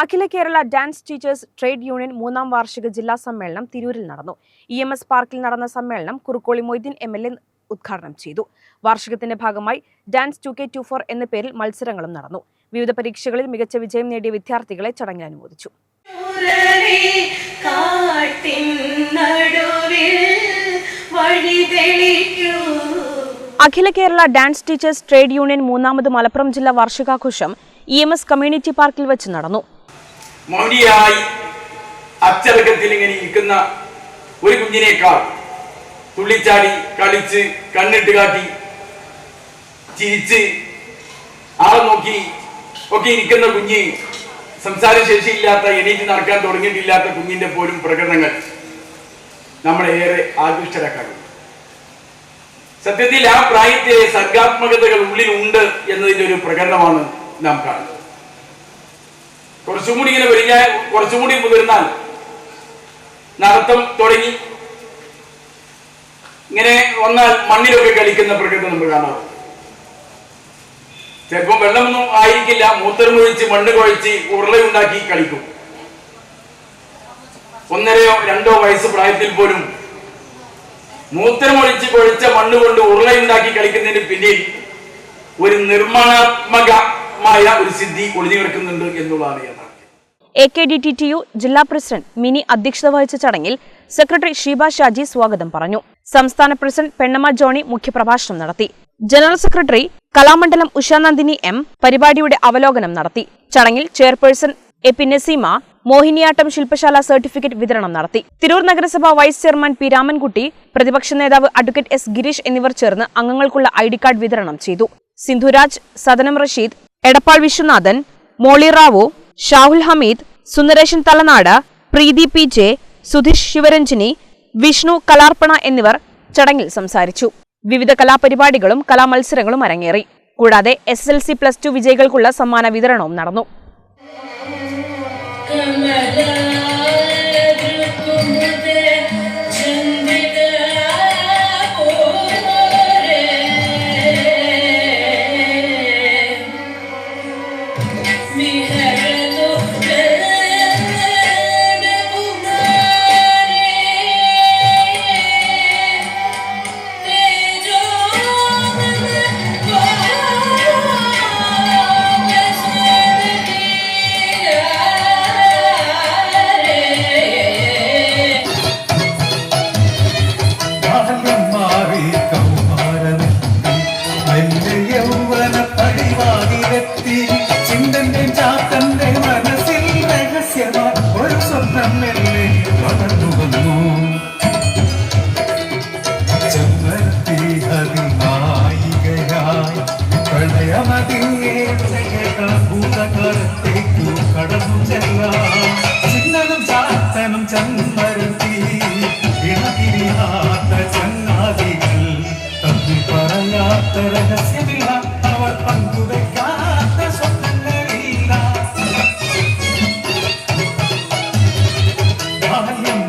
അഖില Kerala dance teachers trade union മൂന്നാം വാർഷിക ജില്ലാ സമ്മേളനം തിരൂരിൽ നടന്നു. ഇ എം എസ് പാർക്കിൽ നടന്ന സമ്മേളനം Kurukkoli Moideen M L A ഉദ്ഘാടനം ചെയ്തു. വാർഷികത്തിന്റെ ഭാഗമായി dance two K two four എന്ന പേരിൽ മത്സരങ്ങളും നടന്നു. വിവിധ പരീക്ഷകളിൽ മികച്ച വിജയം നേടിയ വിദ്യാർത്ഥികളെ ചടങ്ങിൽ അനുമോദിച്ചു. Akhila Kerala dance teachers trade union മൂന്നാമത് മലപ്പുറം ജില്ലാ വാർഷികാഘോഷം ഇ എം എസ് കമ്മ്യൂണിറ്റി പാർക്കിൽ വെച്ച് നടന്നു. മൗനിയായി അച്ചടക്കത്തിൽ ഇങ്ങനെ ഇരിക്കുന്ന ഒരു കുഞ്ഞിനേക്കാൾ തുള്ളിച്ചാടി കളിച്ച് കണ്ണിട്ട് കാട്ടി ചിരിച്ച് ആളെ നോക്കി ഒക്കെ ഇരിക്കുന്ന കുഞ്ഞ് സംസാരശേഷിയില്ലാത്ത എണീറ്റ് നടക്കാൻ തുടങ്ങിയിട്ടില്ലാത്ത കുഞ്ഞിന്റെ പോലും പ്രകടനങ്ങൾ നമ്മളെ ഏറെ ആകൃഷ്ടരാക്കാറുണ്ട്. സത്യത്തിൽ ആ പ്രായത്തിലെ സർഗാത്മകതകൾ ഉള്ളിലുണ്ട് എന്നതിന്റെ ഒരു പ്രകടനമാണ് നാം കാണുന്നത്. കുറച്ചും കൂടി ഇങ്ങനെ വരിക കുറച്ചും കൂടി മുതിർന്നാൽ നടത്തം തുടങ്ങി. ഇങ്ങനെ വന്നാൽ മണ്ണിലൊക്കെ കളിക്കുന്ന പ്രകൃതി നമ്മൾ കാണാറുണ്ട്. ചിലപ്പോൾ വെള്ളമൊന്നും ആയിരിക്കില്ല മൂത്രം ഒഴിച്ച് മണ്ണ് കുഴച്ച് ഉരുളയുണ്ടാക്കി കളിക്കും. ഒന്നരയോ രണ്ടോ വയസ്സ് പ്രായത്തിൽ പോലും മൂത്രമൊഴിച്ച് കുഴച്ച മണ്ണ് കൊണ്ട് ഉരുളയുണ്ടാക്കി കളിക്കുന്നതിന് പിന്നിൽ ഒരു നിർമ്മാണാത്മകമായ ഒരു സിദ്ധി ഒളിഞ്ഞു കിടക്കുന്നുണ്ട് എന്നുള്ളതാണ് A K D T T U ജില്ലാ പ്രസിഡന്റ് മിനി അധ്യക്ഷത വഹിച്ച ചടങ്ങിൽ സെക്രട്ടറി ഷീബ ഷാജി സ്വാഗതം പറഞ്ഞു. സംസ്ഥാന പ്രസിഡന്റ് പെണ്ണമ്മ ജോണി മുഖ്യപ്രഭാഷണം നടത്തി. General secretary Kalamandalam Ushanandini M പരിപാടിയുടെ അവലോകനം നടത്തി. ചടങ്ങിൽ chairperson A P Naseema Mohiniyattam ശില്പശാല സർട്ടിഫിക്കറ്റ് വിതരണം നടത്തി. തിരൂർ നഗരസഭ വൈസ് ചെയർമാൻ പി രാമൻകുട്ടി പ്രതിപക്ഷ നേതാവ് അഡ്വക്കേറ്റ് എസ് ഗിരീഷ് എന്നിവർ ചേർന്ന് അംഗങ്ങൾക്കുള്ള ഐ ഡി കാർഡ് വിതരണം ചെയ്തു. സിന്ധുരാജ് സദനം റഷീദ് എടപ്പാൾ വിശ്വനാഥൻ മോളി റാവു ഷാഹുൽ ഹമീദ് സുന്ദരേശൻ തലനാട് പ്രീതി പി ജെ സുധീഷ് ശിവരഞ്ജിനി വിഷ്ണു കലാർപ്പണ എന്നിവർ ചടങ്ങിൽ സംസാരിച്ചു. വിവിധ കലാപരിപാടികളും കലാമത്സരങ്ങളും അരങ്ങേറി. കൂടാതെ S L C plus two വിജയികൾക്കുള്ള സമ്മാന വിതരണവും നടന്നു. മാറി കൗമാരമെത്തി വലിയ യൗവന പടിവാതിലെത്തി ചിന്തന്റെ ചാത്തന്റെ മനസ്സിൽ രഹസ്യമായി ഒരു സ്വപ്നം മെല്ലെ വളർന്നു വന്നു ചെമ്പരത്തി അതിൽ നായികയായി പ്രണയമതിയെ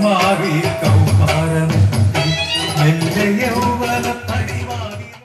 மாறி